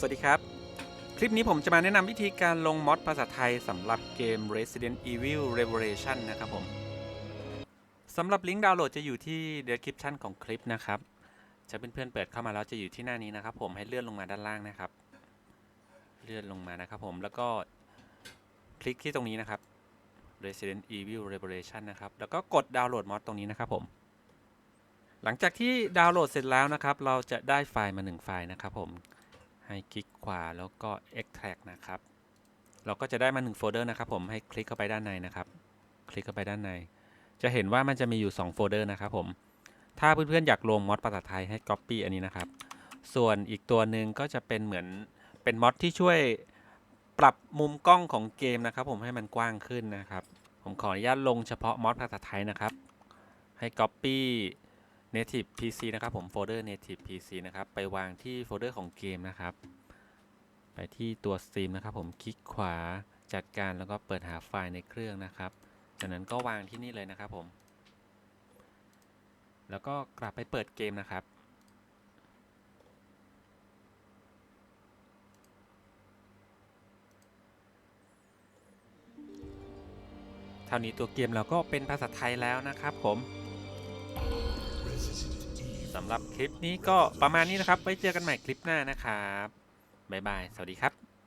สวัสดีครับ คลิปนี้ผมจะมาแนะนำวิธีการลงมอดภาษาไทยสำหรับเกม Resident Evil Revelation นะครับผมสำหรับลิงก์ดาวน์โหลดจะอยู่ที่ description ของคลิปนะครับ จะเพื่อนๆเปิดเข้ามาแล้วจะอยู่ที่หน้านี้นะครับ ผมให้เลื่อนลงมาด้านล่างนะครับ เลื่อนลงมานะครับผมแล้วก็คลิกที่ตรงนี้นะครับ Resident Evil Revelation นะครับ แล้วก็กดดาวน์โหลดมอดตรงนี้นะครับผมหลังจากที่ดาวน์โหลดเสร็จแล้วนะครับ เราจะได้ไฟล์มา 1 ไฟล์นะครับผม ให้คลิกขวาแล้วก็ extract นะครับ เราก็จะได้มา1โฟลเดอร์นะครับผมให้คลิกเข้าไปด้านในนะครับ คลิกเข้าไปด้านใน จะเห็นว่ามันจะมีอยู่2โฟลเดอร์นะครับผมถ้าเพื่อนๆอยากลงมอดภาษาไทยให้ copy อันนี้นะครับ ส่วนอีกตัวหนึ่งก็จะเป็นเหมือนเป็นมอดที่ช่วยปรับมุมกล้องของเกมนะครับ ผมให้มันกว้างขึ้นนะครับ ผมขออนุญาตลงเฉพาะมอดภาษาไทยนะครับ ให้ copy native pc นะครับผมโฟลเดอร์ native pc นะครับ ไปวางที่โฟลเดอร์ของเกมนะครับ ไปที่ตัว Steam นะครับผมคลิกขวาจัดการแล้วก็เปิดหาไฟล์ในเครื่องนะครับ จากนั้นก็วางที่นี่เลยนะครับผม แล้วก็กลับไปเปิดเกมนะครับเท่านี้ตัวเกมเราก็เป็นภาษาไทยแล้วนะครับผม สำหรับคลิปนี้ก็ประมาณนี้นะครับ ไว้เจอกันใหม่คลิปหน้านะครับ บ๊ายบาย สวัสดีครับ